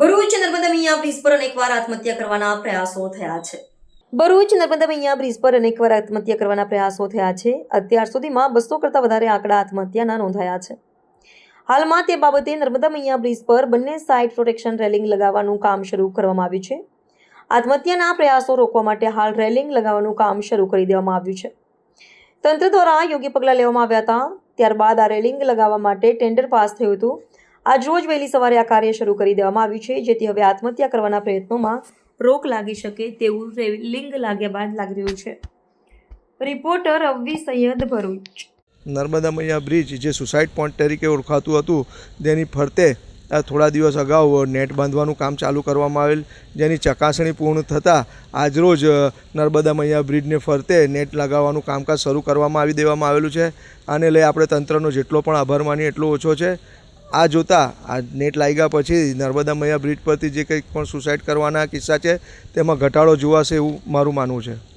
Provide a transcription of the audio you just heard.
Bharuch Narmada Maiya bridge પર અનેકવાર આત્મહત્યા કરવાના પ્રયાસો થયા છે. ભરૂચ નર્મદા મૈયા બ્રિજ પર અનેકવાર આત્મહત્યા કરવાના પ્રયાસો થયા છે. અત્યાર સુધીમાં બસો કરતાં વધારે આંકડા આત્મહત્યાના નોંધાયા છે. હાલમાં તે બાબતે નર્મદા મૈયા બ્રિજ પર બંને સાઇડ પ્રોટેક્શન રેલિંગ લગાવવાનું કામ શરૂ કરવામાં આવ્યું છે. આત્મહત્યાના પ્રયાસો રોકવા માટે હાલ રેલિંગ લગાવવાનું કામ શરૂ કરી દેવામાં આવ્યું છે. તંત્ર દ્વારા યોગ્ય પગલાં લેવામાં આવ્યા હતા. ત્યારબાદ આ રેલિંગ લગાવવા માટે ટેન્ડર પાસ થયું હતું. આજરોજ વહેલી સવારે આ કાર્ય શરૂ કરી દેવામાં આવ્યું છે, જેથી હવે આત્મહત્યા કરવાના પ્રયત્નોમાં રોક લાગી શકે તેવું રેલિંગ લાગ્યા બાદ લાગી રહ્યું છે. રિપોર્ટર રવિ સૈયદ ભરૂચ. નર્મદા મૈયા બ્રિજ, જે સુસાઇડ પોઈન્ટ તરીકે ઓળખાતું હતું, તેની ફરતે આ થોડા દિવસ અગાઉ નેટ બાંધવાનું કામ ચાલુ કરવામાં આવેલ, જેની ચકાસણી પૂર્ણ થતાં આજરોજ નર્મદા મૈયા બ્રિજને ફરતે નેટ લગાવવાનું કામકાજ શરૂ કરવામાં આવી દેવામાં આવેલું છે. આને લઈ આપણે તંત્રનો જેટલો પણ આભાર માનીએ એટલો ઓછો છે. આ જોતાં, આ નેટ લાગ્યા પછી નર્મદા મૈયા બ્રિજ પરથી જે કંઈક પણ સુસાઇડ કરવાના કિસ્સા છે, તેમાં ઘટાડો જોવાશે એવું મારું માનવું છે.